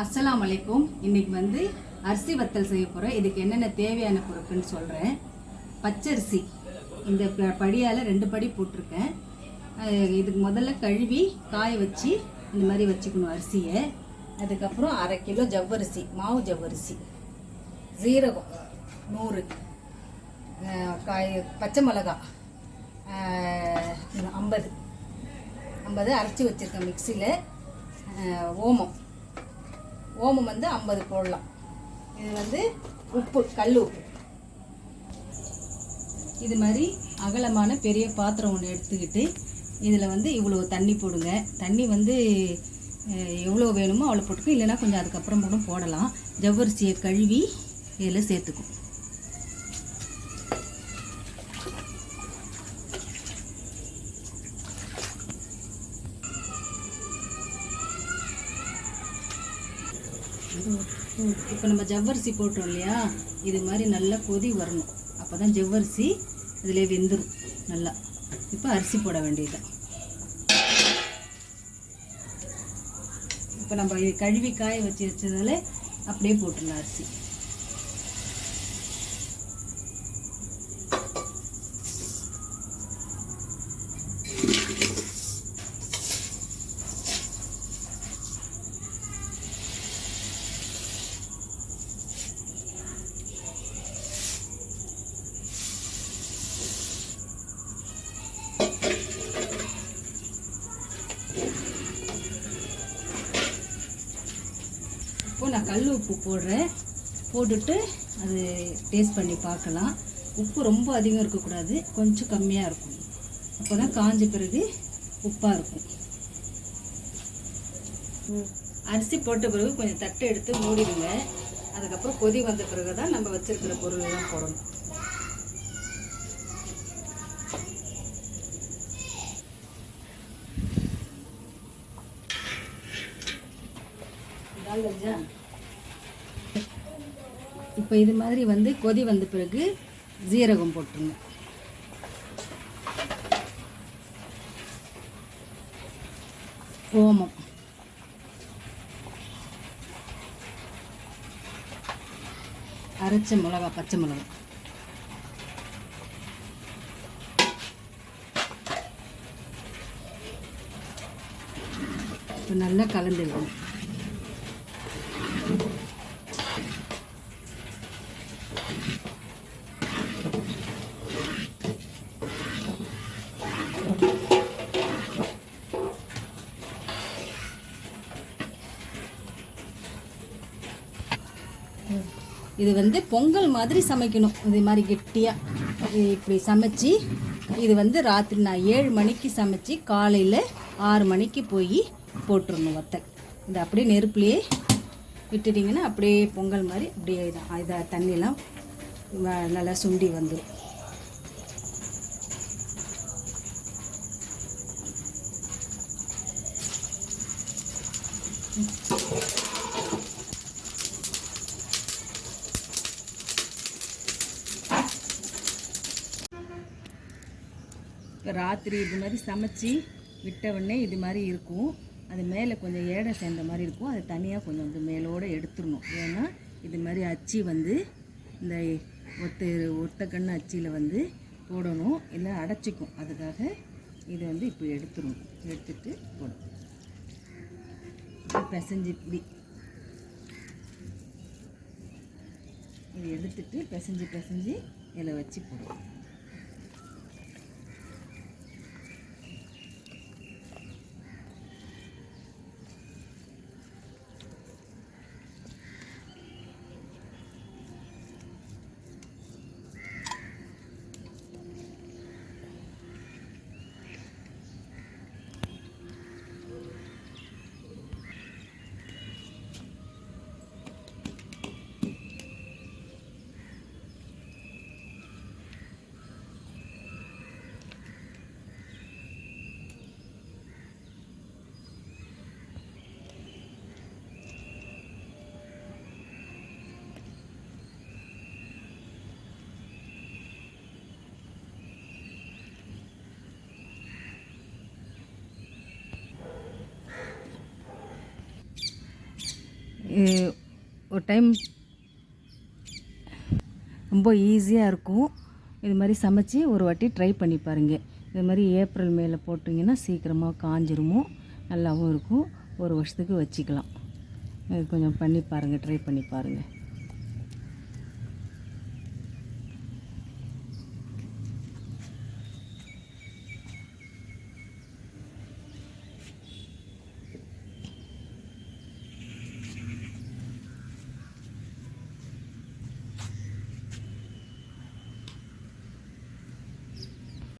அஸ்ஸலாமு அலைக்கும் இன்னைக்கு வந்து அரிசி வத்தல் செய்ய போகிறோம் இதுக்கு என்னென்ன தேவையான பொருட்கள்னு சொல்கிறேன் பச்சரிசி. இந்த படியால் ரெண்டு படி போட்டிருக்கேன். இதுக்கு முதல்ல கழுவி காய வச்சு இந்த மாதிரி வச்சுக்கணும் அரிசியை. அதுக்கப்புறம் அரை கிலோ ஜவ்வரிசி மாவு ஜவ்வரிசி. ஜீரகம் நூறு. காய் பச்சை மிளகா. ஐம்பது. ஐம்பது அரைச்சி வச்சுருக்கேன் மிக்சியில். ஓமம். ஓமம் வந்து ஐம்பது போடலாம். இது வந்து உப்பு கல் உப்பு. இது மாதிரி அகலமான பெரிய பாத்திரம் ஒன்று எடுத்துக்கிட்டு இதில் வந்து இவ்வளோ தண்ணி போடுங்க. தண்ணி வந்து எவ்வளோ வேணுமோ அவ்வளோ போட்டுக்கும் இல்லைன்னா கொஞ்சம் அதுக்கப்புறம் கூட போடலாம். ஜவ்வரிசியை கழுவி இதில் சேர்த்துக்கும். இப்போ நம்ம ஜவ்வரிசி போட்டோம் இல்லையா? இது மாதிரி நல்லா கொதி வரணும். அப்போ தான் ஜவ்வரிசி இதில் வெந்துடும் நல்லா. இப்போ அரிசி போட வேண்டியதுதான் இப்போ நம்ம கழுவி காய வச்சு வச்சதால அப்படியே போட்டுடலாம் அரிசி. இப்போ நான் கல் உப்பு போடுறேன் போட்டுட்டு அது டேஸ்ட் பண்ணி பார்க்கலாம். உப்பு ரொம்ப அதிகம் இருக்கக்கூடாது. கொஞ்சம் கம்மியாக இருக்கும். அப்போ தான் காஞ்ச பிறகு உப்பாக இருக்கும். அரிசி போட்ட பிறகு கொஞ்சம் தட்டை எடுத்து மூடிடுங்க. அதுக்கப்புறம் கொதி வந்த பிறகு தான் நம்ம வச்சுருக்கிற பொருள்லாம் போடணும். இப்போ இது மாதிரி வந்து கொதி வந்த பிறகு ஜீரகம் போட்டுருங்க. ஓமம். அரைச்ச மிளகா பச்சை மிளகா. இப்போ நல்லா கலந்துடுவோம் இது வந்து பொங்கல் மாதிரி சமைக்கணும். இது மாதிரி கெட்டியாக இப்படி சமைச்சு இது வந்து ராத்திரி நான் ஏழு மணிக்கு சமைச்சு காலையில் ஆறு மணிக்கு போய் போட்டுருணும் வத்தல். இது அப்படியே நெருப்புலேயே விட்டுட்டிங்கன்னா அப்படியே பொங்கல் மாதிரி அப்படியே இதான் இதை தண்ணியெல்லாம் நல்லா சுண்டி வந்துடும் இப்போ ராத்திரி இது மாதிரி சமைச்சி விட்ட உடனே இது மாதிரி இருக்கும். அது மேலே கொஞ்சம் ஏடை சேர்ந்த மாதிரி இருக்கும். அது தனியாக கொஞ்சம் வந்து மேலோடு எடுத்துடணும். ஏன்னா இது மாதிரி அச்சி வந்து இந்த ஒத்த ஒத்த கண்ணு அச்சியில் வந்து போடணும். இல்லை அடைச்சிக்கும். அதுக்காக இதை வந்து இப்போ எடுத்துடணும். எடுத்துட்டு போடணும். பிசைஞ்சு இப்படி. இதை எடுத்துட்டு பிசைஞ்சு பிசைஞ்சு இதில் வச்சு போடுவோம் ஒரு டைம் ரொம்ப ஈஸியாக இருக்கும். இது மாதிரி சமைச்சு ஒரு வாட்டி ட்ரை பண்ணி பாருங்கள் இது மாதிரி ஏப்ரல் மேலே போட்டிங்கன்னா சீக்கிரமாக காஞ்சிருமோ? நல்லாவும் இருக்கும். ஒரு வருஷத்துக்கு வச்சுக்கலாம். இது கொஞ்சம் பண்ணி பாருங்கள் ட்ரை பண்ணி பாருங்கள்